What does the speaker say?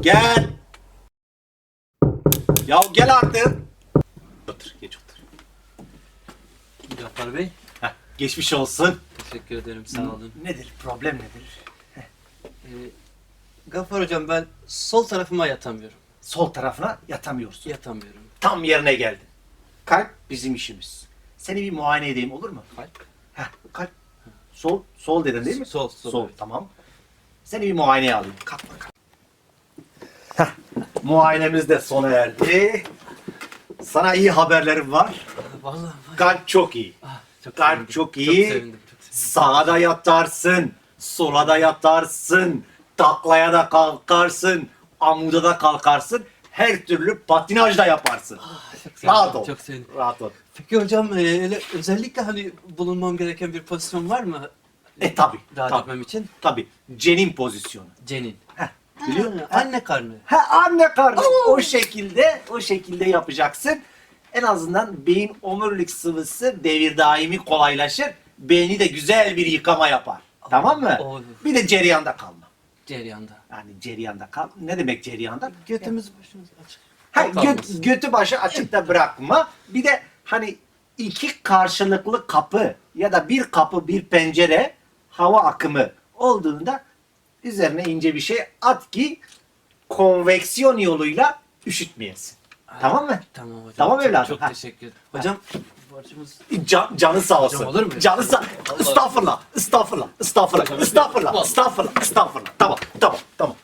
Gel. Ya gel artık. Otur, geç otur. Gaffar Bey, Heh, geçmiş olsun. teşekkür ederim, sağ olun. Nedir, problem nedir? Ee, Gaffar Hocam ben sol tarafıma yatamıyorum. Sol tarafına yatamıyorsun. Yatamıyorum. Tam yerine geldin. Kalp bizim işimiz. Seni bir muayene edeyim olur mu? Kalp? Heh, kalp. Sol, sol dedin değil mi? Sol, sol, Sol, evet. tamam. Seni bir muayeneye alayım. Kalk muayenemiz de sona erdi. Sana iyi haberlerim var. Vallahi. Kalp çok iyi. Ah, çok Kalp sevindim. çok iyi. Çok sevindim, çok sevindim. Sağa da yatarsın, sola da yatarsın, taklaya da kalkarsın, amuda da kalkarsın. Her türlü patinaj da yaparsın. Çok Rahat ol. çok sevindim. Rahat ol. Peki hocam e, öyle özellikle hani bulunmam gereken bir pozisyon var mı? E tabi. Rahat Tabi. etmem için. Tabi. Cenin pozisyonu. Cenin. Heh, biliyor musun? Anne karnı. Ha anne karnı. O şekilde, o şekilde yapacaksın. En azından beyin omurilik sıvısı devir daimi kolaylaşır. Beyni de güzel bir yıkama yapar. Tamam mı? Olur. Bir de cereyanda kalma. Cereyanda. Yani cereyanda kal. Ne demek cereyanda? Götümüz başımız açık. Ha, göt, götü başı açıkta bırakma. Bir de hani iki karşılıklı kapı ya da bir kapı bir pencere hava akımı olduğunda üzerine ince bir şey at ki konveksiyon yoluyla üşütmeyesin. Tamam mı? Tamam hocam. Tamam Çok- evladım. Çok Ha. teşekkür ederim. Hocam borcumuz Can, canı sağ olsun. Hocam olur mu? Canı sağ Estağfurullah. Estağfurullah. Estağfurullah. Estağfurullah. Estağfurullah. Estağfurullah. Estağfurullah. Tamam. Tamam. Tamam.